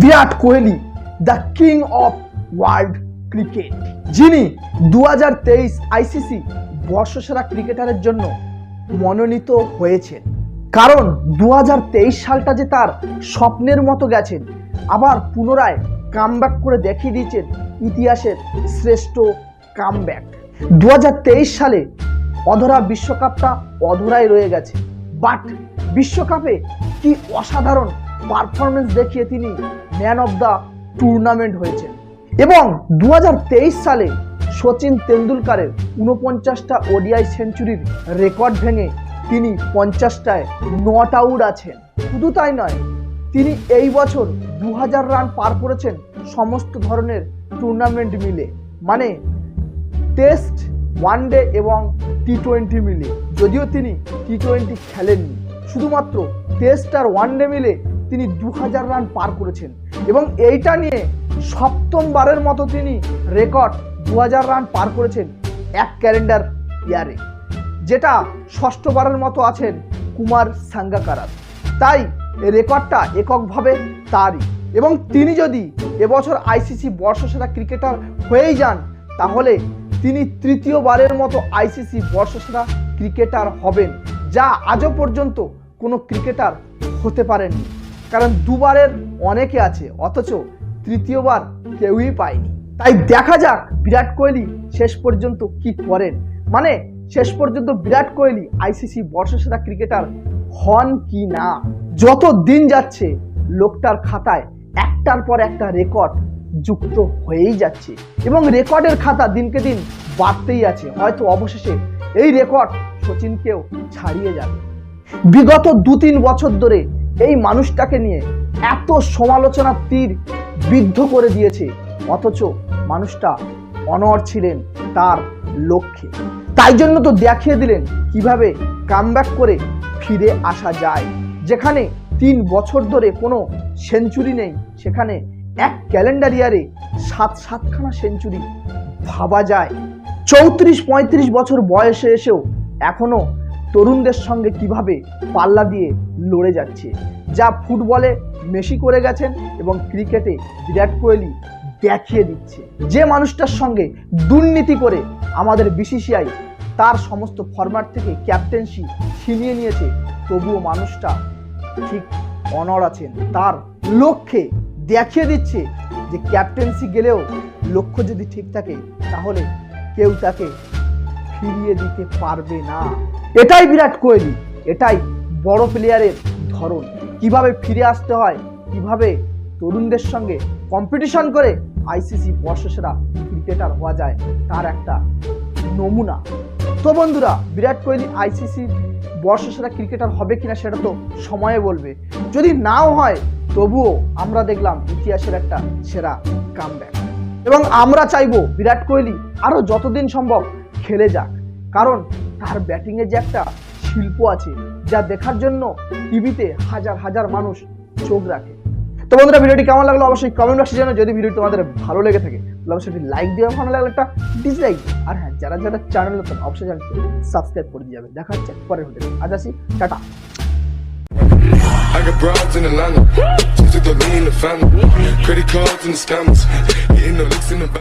Virat Kohli the king of world cricket যিনি দু হাজার তেইশ আইসিসি বর্ষসেরা ক্রিকেটারের জন্য মনোনীত হয়েছেন। কারণ দু হাজার তেইশ সালটা যে তার স্বপ্নের মতো গেছেন, আবার পুনরায় কামব্যাক করে দেখিয়ে দিয়েছেন ইতিহাসের শ্রেষ্ঠ কামব্যাক দু হাজার তেইশ সালে অধরা বিশ্বকাপটা অধরাই রয়ে গেছে বাট বিশ্বকাপে কি অসাধারণ পারফরমেন্স দেখিয়ে তিনি ম্যান অফ দ্য টুর্নামেন্ট হয়েছে। এবং দু হাজার তেইশ সালে সচিন তেন্ডুলকারের উনপঞ্চাশটা ওডিআই সেঞ্চুরির রেকর্ড ভেঙে তিনি পঞ্চাশটায় নট আউট আছেন। শুধু তাই নয়, তিনি এই বছর দু হাজার রান পার করেছেন সমস্ত ধরনের টুর্নামেন্ট মিলে। মানে টেস্ট ওয়ানডে এবং টি টোয়েন্টি মিলে। যদিও তিনি টি টোয়েন্টি খেলেননি। শুধুমাত্র টেস্ট আর ওয়ানডে মিলে তিনি দু হাজার রান পার করেছেন। এবং এইটা নিয়ে সপ্তমবারের মতো তিনি রেকর্ড দু হাজার রান পার করেছেন এক ক্যালেন্ডার ইয়ারে, যেটা ষষ্ঠবারের মতো আছেন কুমার সাঙ্গাকারার। তাই রেকর্ডটা এককভাবে তারই এবং তিনি যদি এবছর আইসিসি বর্ষসেরা ক্রিকেটার হয়েই যান, তাহলে তিনি তৃতীয়বারের মতো আইসিসি বর্ষসেরা ক্রিকেটার হবেন, যা আজও পর্যন্ত কোনো ক্রিকেটার হতে পারেননি। কারণ দুবারের অনেকে আছে, অথচ তৃতীয়বার কেউই পায়নি। তাই দেখা যাক বিরাট কোহলি শেষ পর্যন্ত কি করেন। মানে শেষ পর্যন্ত বিরাট কোহলি আইসিসি বর্ষসেরা ক্রিকেটার হন কি না? যত দিন যাচ্ছে, লোকটার খাতায় একটার পর একটা রেকর্ড যুক্ত হয়েই যাচ্ছে এবং রেকর্ডের খাতা দিনকে দিন বাড়তেই আছে। হয়তো অবশেষে এই রেকর্ড সচিনকেও ছাড়িয়ে যাবে। বিগত দু তিন বছর ধরে এই মানুষটাকে নিয়ে এত সমালোচনার তীর বিদ্ধ করে দিয়েছে, অথচ মানুষটা অনর ছিলেন তার লক্ষ্যে। তাই জন্য তো দেখিয়ে দিলেন কীভাবে কামব্যাক করে ফিরে আসা যায়। যেখানে তিন বছর ধরে কোনো সেঞ্চুরি নেই, সেখানে এক ক্যালেন্ডার ইয়ারে সাত সাতখানা সেঞ্চুরি ভাবা যায়। চৌত্রিশ পঁয়ত্রিশ বছর বয়সে এসেও এখনও তরুণদের সঙ্গে কীভাবে পাল্লা দিয়ে লড়ে যাচ্ছে। যা ফুটবলে মেসি করে গেছেন এবং ক্রিকেটে বিরাট কোহলি দেখিয়ে দিচ্ছে। যে মানুষটার সঙ্গে দুর্নীতি করে আমাদের বিসিসিআই তার সমস্ত ফরম্যাট থেকে ক্যাপ্টেন্সি ছিনিয়ে নিয়েছে, তবুও মানুষটা ঠিক অনর আছেন। তার লক্ষ্যে দেখিয়ে দিচ্ছে যে ক্যাপ্টেন্সি গেলেও লক্ষ্য যদি ঠিক থাকে, তাহলে কেউ তাকে ফিরিয়ে দিতে পারবে না। এটাই বিরাট কোহলি, এটাই বড় প্লেয়ারের ধরন। কীভাবে ফিরে আসতে হয়? কীভাবে তরুণদের সঙ্গে কম্পিটিশন করে আইসিসি বর্ষসেরা ক্রিকেটার হওয়া যায়? তার একটা নমুনা। তো বন্ধুরা, বিরাট কোহলি আইসিসি বর্ষসেরা ক্রিকেটার হবে কিনা সেটা তো সময়ে বলবে। যদি নাও হয়, তবুও আমরা দেখলাম ইতিহাসের একটা সেরা কামব্যাক এবং আমরা চাইব বিরাট কোহলি আরও যতদিন সম্ভব খেলে যাক। কারণ তার ব্যাটিংয়ে যে একটা শিল্প আছে যা দেখার জন্য টিভিতে হাজার হাজার মানুষ চোখ রাখে তো বন্ধুরা, ভিডিওটি কেমন লাগল অবশ্যই কমেন্ট বক্সে জানো যদি ভিডিওটি তোমাদের ভালো লেগে থাকে, তাহলে অবশ্যই লাইক দেওয়া ভালো লাগলে একটা ডিসলাইক আর হ্যাঁ যারা যারা চ্যানেল নতুন, অবশ্যই চ্যানেলটি সাবস্ক্রাইব করে দিয়ে যাবে দেখা হচ্ছে পরের ভিডিও আজ আসি, tata I got broads in Atlanta. Took the lean the family. Credit cards and the scammers. Hitting the licks in the.